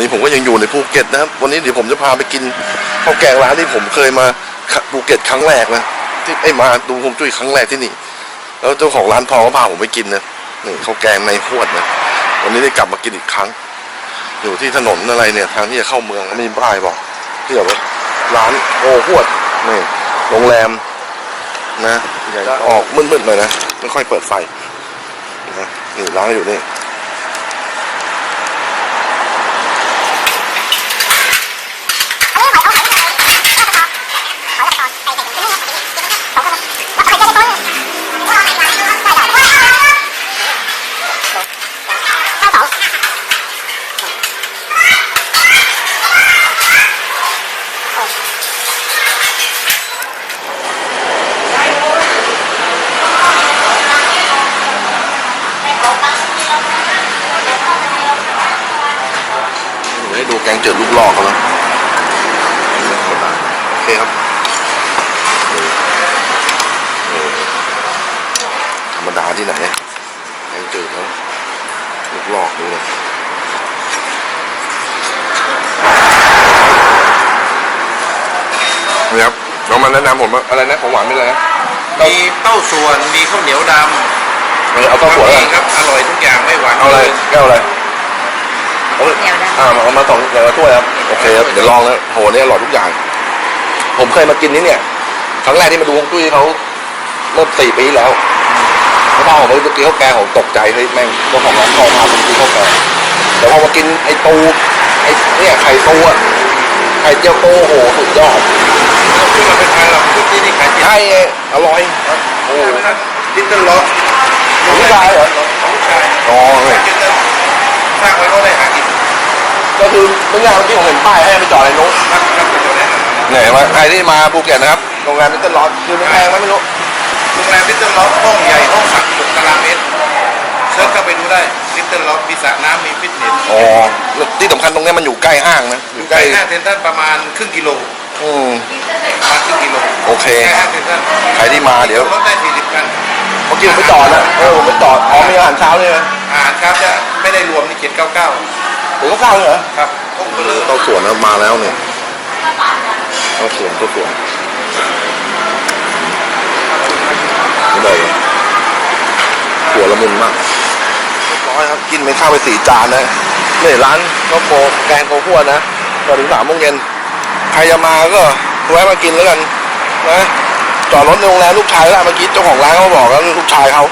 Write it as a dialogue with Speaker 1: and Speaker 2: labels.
Speaker 1: นี้ผมก็ยังอยู่ในภูเก็ตนะครับ วันนี้เดี๋ยวผมจะพาไปกินข้าวแกงร้านที่ผมเคยมาภูเก็ตครั้งแรกนะที่ไอ้มาดูฮวงจุ้ยครั้งแรกที่นี่ แล้วเจ้าของร้านทองก็พาผมไปกินนะนี่ข้าวแกงในหวดนะวันนี้ได้กลับมากินอีกครั้ง อยู่ที่ถนนอะไรเนี่ย ทางที่จะเข้าเมืองมีป้ายบอกที่แบบร้านโอ้หวดนี่โรงแรมนะจะออกมืดๆหน่อยนะไม่ค่อยเปิดไฟนะนี่ร้านอยู่นี่ เดี๋ยวให้ดูแกงจืดลูกหลอกเขาแล้วโอเคครับเออธรรมดาที่ไหนแกงจืดแล้วลูกหลอกดูเลยนี่ครับน้องมาแนะนำผมว่าอะไรนะของหวานไม่เลยนะ
Speaker 2: มีเต้าส่วนมีข้าวเหนียวดำ
Speaker 1: เออเอาข้าวสวย
Speaker 2: บะห
Speaker 1: ก่อ
Speaker 2: มี่
Speaker 1: น
Speaker 2: ครับ อร่อยทุกอย่างไม่หวาน
Speaker 1: เอาอะไร
Speaker 2: ลย
Speaker 1: แก้วอะไรเอา
Speaker 3: เดี๋ยวนะ
Speaker 1: อ่าเอามาสองอย่างละถ้วยครับโอเคครับเดี๋ยวลองนะโหเนี่ยอร่อยทุกอย่าง ผมเคยมากินนี่เนี่ยครั้งแรกที่มาดูฮวงจุ้ยเขาเมื่อสี่ปีที่แล้วแล้วพอผมไปกินข้าวแกงผมตกใจเฮ้ยแม่งเจ้าของร้านทองพาผมกินข้าวแกงแต่พอมากินไอ้ตูไอ้เนี่ยไข่ตูอะไข่เจียวโตโอ้โหสุดยอด
Speaker 2: ที่เราไปทานหรอกที่ที่นี่ขายเจ็ด
Speaker 1: ใช่ไงอร่อยโอ้
Speaker 2: ไม่ได้ลิตเติ้ลล็อก
Speaker 1: ของผู้ชายเหรอ
Speaker 2: ของผู้ชาย
Speaker 1: อ๋อเนี่ย
Speaker 2: ลิตเติ้ลสร้างไว้ก็ได้หากิน
Speaker 1: ก็คือ เมื่อไงานเมื่อกี้ผมเห็นป้ายให้ไปจอดในนู้น
Speaker 2: ครับครับประโยชน์แน่นอน
Speaker 1: เนี่ยมาใครที่มาภูเก็ตนะครับโรงแรมมิสเตอร์ลอสคือไม่แพงไหมไม่รู้
Speaker 2: โรงแรมลิตเติ้ลล็อกห้องใหญ่ห้องสักหกตารางเมตรเซิร์ชเข้าไปดูได้ลิตเติ้ลล็อกมีสระน้ำมีฟิตเนส
Speaker 1: อ๋อที่สำคัญตรงเนี้ยมันอยู่ใกล้ห้างนะอ
Speaker 2: อยู่
Speaker 1: ยู่
Speaker 2: ใก
Speaker 1: ใก
Speaker 2: ล้
Speaker 1: ล้
Speaker 2: ห้างเซ็นทรัลประมาณครึ่งกิโล
Speaker 1: อืม
Speaker 2: ประมาณครึ่งกิโล
Speaker 1: โอเค
Speaker 2: ใกล้ห้างเซ็นทรัล
Speaker 1: ใครที่มาเดี๋ยว
Speaker 2: รถได้สี่สิบคัน
Speaker 1: เมื่อกี้ผมไปจอดนะเออผมไปจอดอ๋อมีอาหารเช้าเลยไหม
Speaker 2: อาหารครับจะไม่ได้รวมในเจ็ดเก้าเก้า
Speaker 1: ถึงก็เข้าเลยเหรอ
Speaker 2: ครับผมก็ เลย
Speaker 1: เต้าส่วนนะมาแล้วเนี่ยเต้าส่วนเต้าส่วนนี่เลยหัวละมุนมากเรียบร้อยครับ กินไม่ข้าวไปสี่จานนะนี่ร้านข้าวโพแกงข้าวคั่วนะตอนถึงสามโมงเย็นใครจะมาก็แวะมากินแล้วกันนะจอดรถในโรงแรมลูกชายแล้วเมื่อกี้เจ้าของร้านเขาบอกแล้วลูกชายเขา